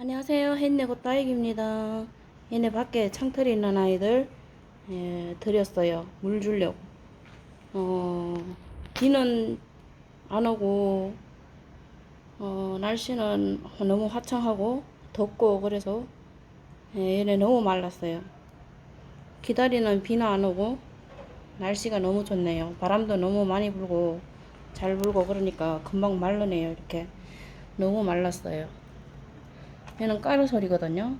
안녕하세요. 햇내고 따익입니다. 얘네 밖에 창틀이 있는 아이들 예, 드렸어요. 물 주려고. 어, 비는 안 오고 어, 날씨는 너무 화창하고 덥고 그래서 예, 얘네 너무 말랐어요. 기다리는 비는 안 오고 날씨가 너무 좋네요. 바람도 너무 많이 불고 잘 불고 그러니까 금방 말르네요. 이렇게 너무 말랐어요. 얘는 까르설이거든요.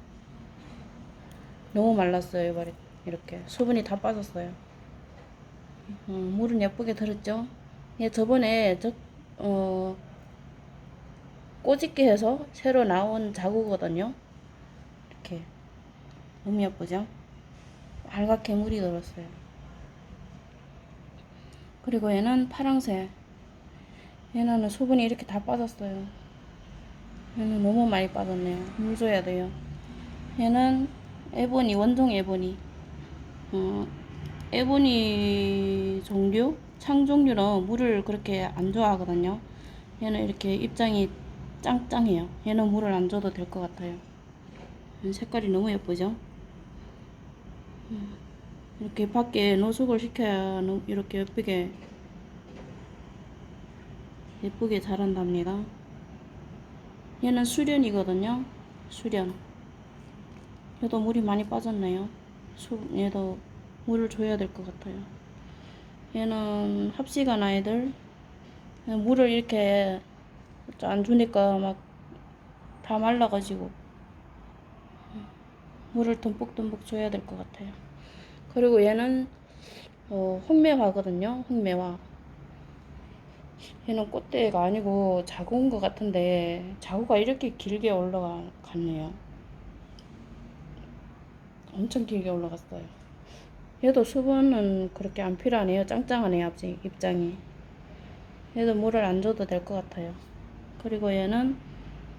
너무 말랐어요. 이번에 이렇게 수분이 다 빠졌어요. 어, 물은 예쁘게 들었죠. 얘 저번에 저 어, 꼬집게 해서 새로 나온 자구거든요. 이렇게 너무 예쁘죠. 빨갛게 물이 들었어요. 그리고 얘는 파랑새. 얘는 수분이 이렇게 다 빠졌어요. 얘는 너무 많이 빠졌네요. 물 줘야 돼요. 얘는 에보니, 원종 에보니. 어, 에보니 종류, 창 종류는 물을 그렇게 안 좋아하거든요. 얘는 이렇게 입장이 짱짱해요. 얘는 물을 안 줘도 될 것 같아요. 색깔이 너무 예쁘죠? 음, 이렇게 밖에 노숙을 시켜야 이렇게 예쁘게 예쁘게 자란답니다. 얘는 수련이거든요. 수련. 얘도 물이 많이 빠졌네요. 수, 얘도 물을 줘야 될 것 같아요. 얘는 합시간 아이들. 물을 이렇게 안 주니까 막 다 말라가지고 물을 듬뿍듬뿍 줘야 될 것 같아요. 그리고 얘는 어, 홍매화거든요. 홍매화. 얘는 꽃대가 아니고 자구인 것 같은데 자구가 이렇게 길게 올라갔네요. 엄청 길게 올라갔어요. 얘도 수분은 그렇게 안 필요하네요. 짱짱하네요. 앞지 입장이. 얘도 물을 안 줘도 될 것 같아요. 그리고 얘는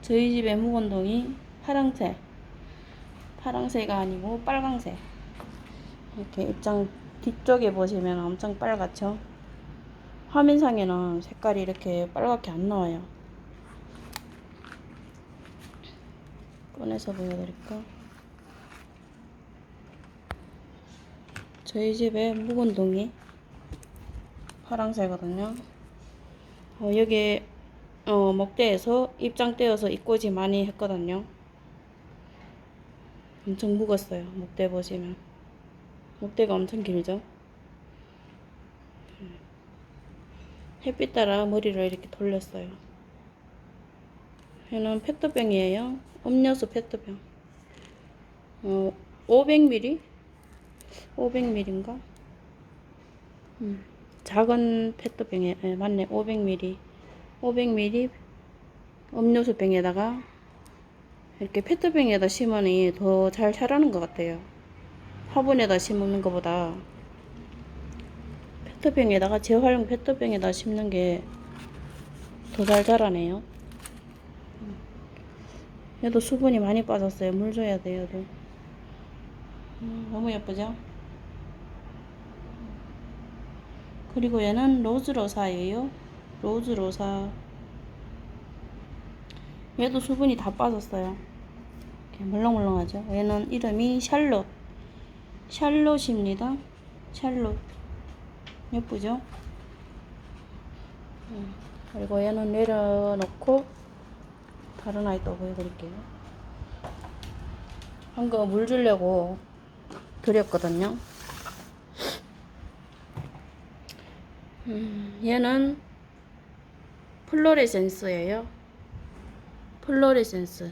저희 집의 묵은동이 파랑새. 파랑새가 아니고 빨강새. 이렇게 입장 뒤쪽에 보시면 엄청 빨갛죠? 화면상에는 색깔이 이렇게 빨갛게 안 나와요. 꺼내서 보여드릴까? 저희 집에 묵은동이 파랑새거든요. 어, 여기 어, 먹대에서 입장 떼어서 입꼬지 많이 했거든요. 엄청 묵었어요. 목대 보시면. 목대가 엄청 길죠? 햇빛 따라 머리를 이렇게 돌렸어요. 얘는 페트병이에요. 음료수 페트병. 어, 500ml? 500ml인가? 음, 작은 페트병에, 예, 맞네. 500ml. 500ml 음료수 병에다가 이렇게 페트병에다 심으니 더 잘 자라는 것 같아요. 화분에다 심는 것보다 페트병에다가 재활용 페트병에다 심는 게 더 잘 자라네요. 얘도 수분이 많이 빠졌어요. 물 줘야 돼요, 얘도. 음, 너무 예쁘죠? 그리고 얘는 로즈로사예요. 로즈로사. 얘도 수분이 다 빠졌어요. 이렇게 물렁물렁하죠? 얘는 이름이 샬롯. 샬롯입니다. 샬롯. 예쁘죠? 음, 그리고 얘는 내려놓고 다른 아이 또 보여드릴게요. 방금 물 주려고 드렸거든요. 음, 얘는 플로레센스예요. 플로레센스.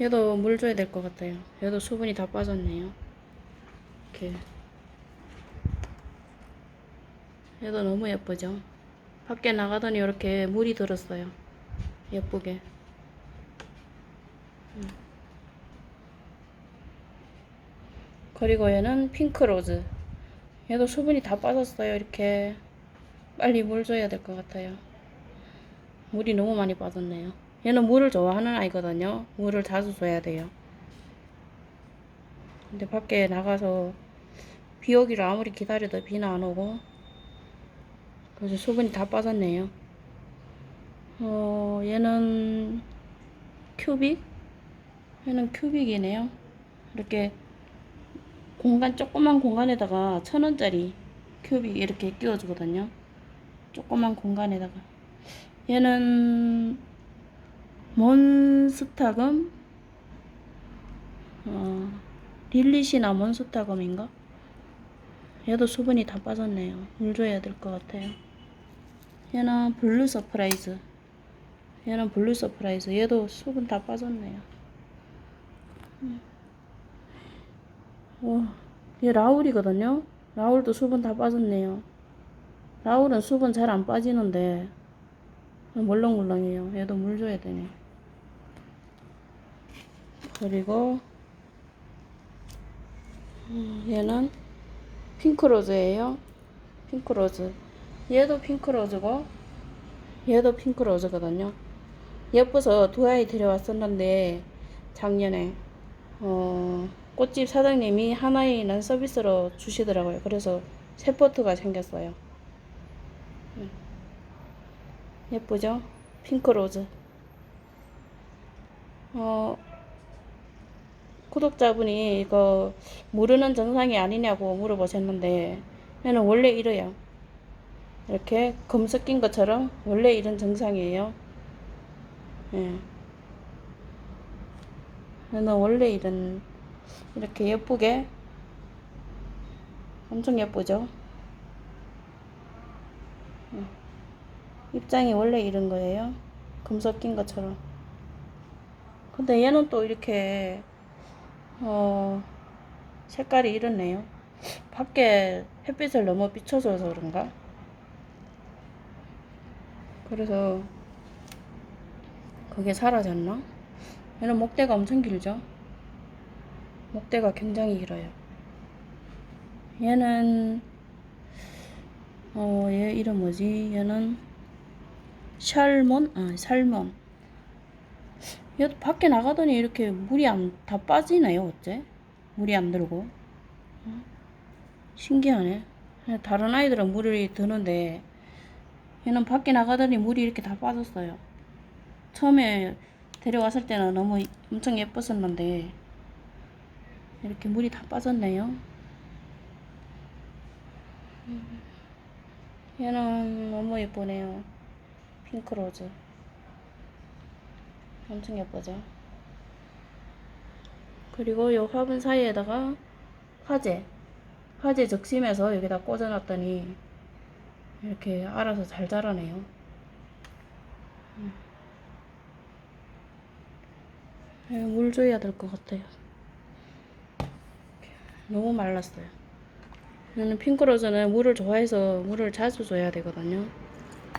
얘도 물 줘야 될 것 같아요. 얘도 수분이 다 빠졌네요. 이렇게. 얘도 너무 예쁘죠? 밖에 나가더니 이렇게 물이 들었어요. 예쁘게. 음. 그리고 얘는 핑크로즈. 얘도 수분이 다 빠졌어요. 이렇게. 빨리 물 줘야 될 것 같아요. 물이 너무 많이 빠졌네요. 얘는 물을 좋아하는 아이거든요. 물을 자주 줘야 돼요. 근데 밖에 나가서 비 오기를 아무리 기다려도 비는 안 오고 그래서 수분이 다 빠졌네요. 어, 얘는 큐빅? 얘는 큐빅이네요. 이렇게 공간 조그만 공간에다가 천 원짜리 큐빅 이렇게 끼워주거든요. 조그만 공간에다가. 얘는 몬스타금? 어, 릴리시나 몬스타금인가? 얘도 수분이 다 빠졌네요. 물 줘야 될 것 같아요 얘는 블루 서프라이즈. 얘는 블루 서프라이즈. 얘도 수분 다 빠졌네요. 음. 와, 얘 라울이거든요? 라울도 수분 다 빠졌네요. 라울은 수분 잘 안 빠지는데 물렁물렁해요. 얘도 물 줘야 되네. 그리고 음, 얘는 핑크로즈예요. 핑크로즈 얘도 핑크 로즈고 얘도 핑크 로즈거든요. 예뻐서 두 아이 데려왔었는데 작년에 어, 꽃집 사장님이 하나이는 서비스로 주시더라고요. 그래서 새 포트가 생겼어요. 음. 예쁘죠? 핑크 로즈. 어, 구독자분이 이거 모르는 증상이 아니냐고 물어보셨는데 얘는 원래 이래요 이렇게 검 섞인 것처럼 원래 이런 증상이에요. 예. 얘는 원래 이런 이렇게 예쁘게 엄청 예쁘죠? 예. 입장이 원래 이런 거예요. 검 섞인 것처럼. 근데 얘는 또 이렇게 어 색깔이 이렇네요. 밖에 햇빛을 너무 비춰줘서 그런가? 그래서 그게 사라졌나? 얘는 목대가 엄청 길죠? 목대가 굉장히 길어요. 얘는 어, 얘 이름 뭐지? 얘는 샬몬? 아, 살몬. 얘도 밖에 나가더니 이렇게 물이 안, 다 빠지네요, 어째? 물이 안 들고. 어? 신기하네. 다른 아이들은 물이 드는데, 얘는 밖에 나가더니 물이 이렇게 다 빠졌어요. 처음에 데려왔을 때는 너무 엄청 예뻤었는데 이렇게 물이 다 빠졌네요. 얘는 너무 예쁘네요. 핑크로즈. 엄청 예쁘죠? 그리고 요 화분 사이에다가 화재. 화재 적심해서 여기다 꽂아놨더니 이렇게 알아서 잘 자라네요. 음. 예, 물 줘야 될 것 같아요. 너무 말랐어요. 저는 핑크로즈는 물을 좋아해서 물을 자주 줘야 되거든요.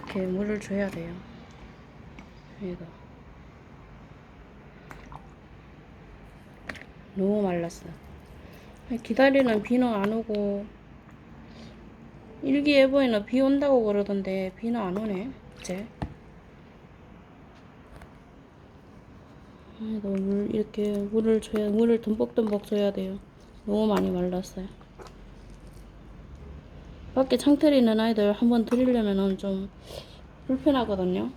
이렇게 물을 줘야 돼요. 여기다. 너무 말랐어요. 기다리는 비는 안 오고 일기예보에는 비 온다고 그러던데 비는 안 오네 이제. 아, 너무 물 이렇게 물을 줘야 물을 듬뿍듬뿍 줘야 돼요. 너무 많이 말랐어요. 밖에 창틀이 있는 아이들 한번 드리려면은 좀 불편하거든요.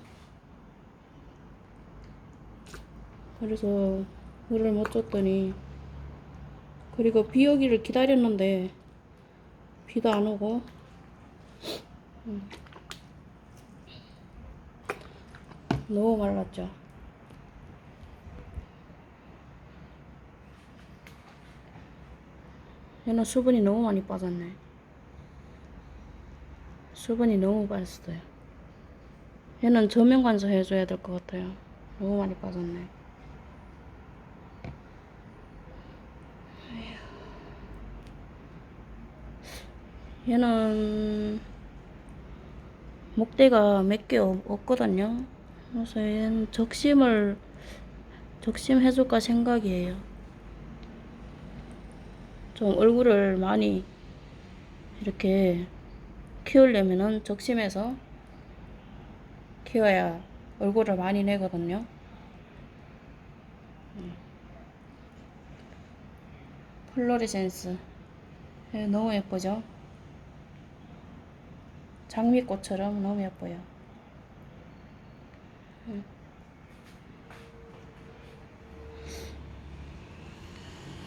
그래서 물을 못 줬더니 그리고 비 오기를 기다렸는데 비도 안 오고 음. 너무 말랐죠. 얘는 수분이 너무 많이 빠졌네. 수분이 너무 빠졌어요. 얘는 저면 관서 해줘야 될 것 같아요. 너무 많이 빠졌네. 얘는 목대가 몇 개 없거든요. 그래서 얘는 적심을 적심 해줄까 생각이에요. 좀 얼굴을 많이 이렇게 키우려면은 적심해서 키워야 얼굴을 많이 내거든요. 음. 플로리센스 예, 너무 예쁘죠? 장미꽃처럼 너무 예뻐요. 음.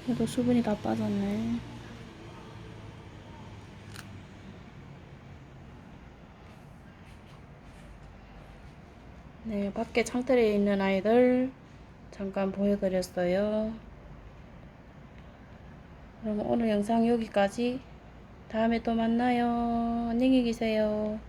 그래도 수분이 다 빠졌네. 네, 밖에 창틀에 있는 아이들 잠깐 보여드렸어요. 그럼 오늘 영상 여기까지 다음에 또 만나요. 안녕히 계세요.